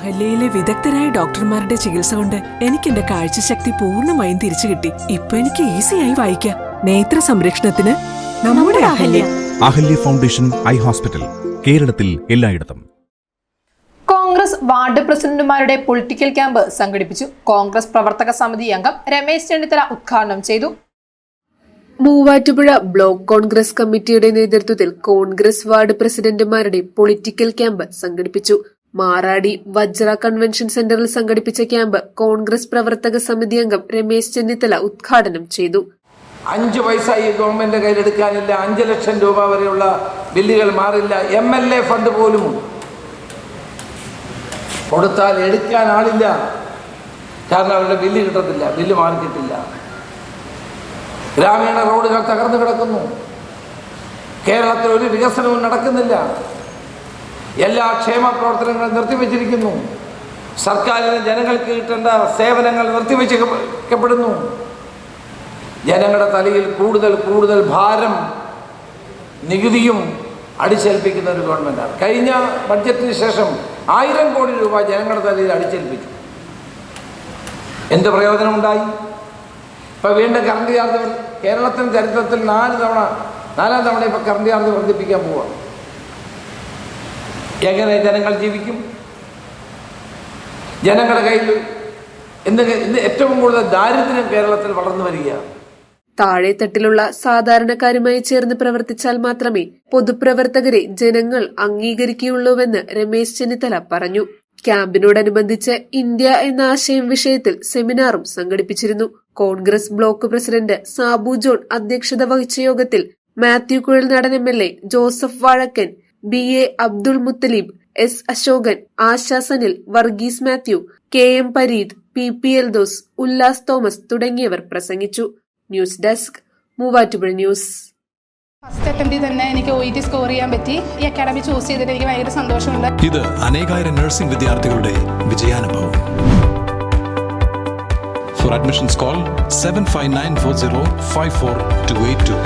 അഹല്യയിലെ വിദഗ്ധരായ ഡോക്ടർമാരുടെ ചികിത്സ കൊണ്ട് എനിക്ക് എന്റെ കാഴ്ചശക്തി പൂർണമായും തിരിച്ചു കിട്ടി. ഇപ്പൊ എനിക്ക് ഈസിയായി വായിക്കാം. നേത്ര സംരക്ഷണത്തിന് നമ്മുടെ Ahalya. Ahalya foundation eye hospital കേരളത്തിൽ എല്ലായിടത്തും. കോൺഗ്രസ് വാർഡ് പ്രസിഡന്റുമാരുടെ പൊളിറ്റിക്കൽ ക്യാമ്പ് സംഘടിപ്പിച്ചു. കോൺഗ്രസ് പ്രവർത്തക സമിതി അംഗം രമേശ് ചെന്നിത്തല ഉദ്ഘാടനം ചെയ്തു. മൂവാറ്റുപുഴ ബ്ലോക്ക് കോൺഗ്രസ് കമ്മിറ്റിയുടെ നേതൃത്വത്തിൽ കോൺഗ്രസ് വാർഡ് പ്രസിഡന്റുമാരുടെ പൊളിറ്റിക്കൽ ക്യാമ്പ് സംഘടിപ്പിച്ചു. മാറാടി വജ്ര കൺവെൻഷൻ സെന്ററിൽ സംഘടിപ്പിച്ച ക്യാമ്പ് കോൺഗ്രസ് പ്രവർത്തക സമിതി അംഗം രമേശ് ചെന്നിത്തല ഉദ്ഘാടനം ചെയ്തു. അഞ്ച് പൈസ ഈ ഗവൺമെന്റ് കയ്യിലെടുക്കാനില്ല. അഞ്ച് ലക്ഷം രൂപ വരെയുള്ള ബില്ലുകൾ മാറില്ല. എം എൽ എ ഫണ്ട് പോലും കൊടുത്താൽ എടുക്കാൻ ആളില്ല. കാരണം അവരുടെ ബില്ല് കിട്ടത്തില്ല. ബില്ല് മാറി കിട്ടില്ല ഗ്രാമീണ റോഡുകൾ തകർന്നു കിടക്കുന്നു. കേരളത്തിൽ ഒരു വികസനവും നടക്കുന്നില്ല. എല്ലാ ക്ഷേമ പ്രവർത്തനങ്ങളും നിർത്തിവെച്ചിരിക്കുന്നു. സർക്കാരിന് ജനങ്ങൾക്ക് കിട്ടേണ്ട സേവനങ്ങൾ നിർത്തിവെച്ചപ്പെടുന്നു ജനങ്ങളുടെ തലയിൽ കൂടുതൽ കൂടുതൽ ഭാരം നികുതിയും അടിച്ചേൽപ്പിക്കുന്ന ഒരു ഗവൺമെന്റാണ് കഴിഞ്ഞ ബഡ്ജറ്റിന് ശേഷം ആയിരം കോടി രൂപ ജനങ്ങളുടെ തലയിൽ അടിച്ചേൽപ്പിച്ചു. എന്ത് പ്രയോജനമുണ്ടായി? ഇപ്പം വീണ്ടും കറണ്ട് ചാർജ് കേരളത്തിന്റെ ചരിത്രത്തിൽ നാല് തവണ നാലാം തവണ ഇപ്പം കറണ്ട് ചാർജ് വർദ്ധിപ്പിക്കാൻ പോവുക എങ്ങനെ ജനങ്ങൾ ജീവിക്കും? ജനങ്ങളുടെ കയ്യിൽ ഇന്ന് ഏറ്റവും കൂടുതൽ ദാരിദ്ര്യം കേരളത്തിൽ വളർന്നു വരികയാണ്. താഴെത്തട്ടിലുള്ള സാധാരണക്കാരുമായി ചേർന്ന് പ്രവർത്തിച്ചാൽ മാത്രമേ പൊതുപ്രവർത്തകരെ ജനങ്ങൾ അംഗീകരിക്കുകയുള്ളൂവെന്ന് രമേശ് ചെന്നിത്തല പറഞ്ഞു. ക്യാമ്പിനോടനുബന്ധിച്ച് ഇന്ത്യ എന്ന ആശയം വിഷയത്തിൽ സെമിനാറും സംഘടിപ്പിച്ചിരുന്നു. Congress block president Sabu John അധ്യക്ഷത വഹിച്ച യോഗത്തിൽ Mathew Kuzhalnadan M L A Joseph Vazhakkan B A Abdul Muthaleeb S Ashokan Asha Sanil Varghese Mathew K M Pareed P P Eldose Ullas Thomas തുടങ്ങിയവർ പ്രസംഗിച്ചു. News desk Muvattupuzha news. First അറ്റംപ്റ്റിൽ തന്നെ എനിക്ക് O T score ചെയ്യാൻ പറ്റി. ഈ academy choose ചെയ്തിട്ട് എനിക്ക് ഭയങ്കര സന്തോഷമുണ്ട്. ഇത് അനേകായിരം നഴ്സിംഗ് വിദ്യാർത്ഥികളുടെ വിജയാനുഭവം. For admissions call seven five nine four zero five four two eight two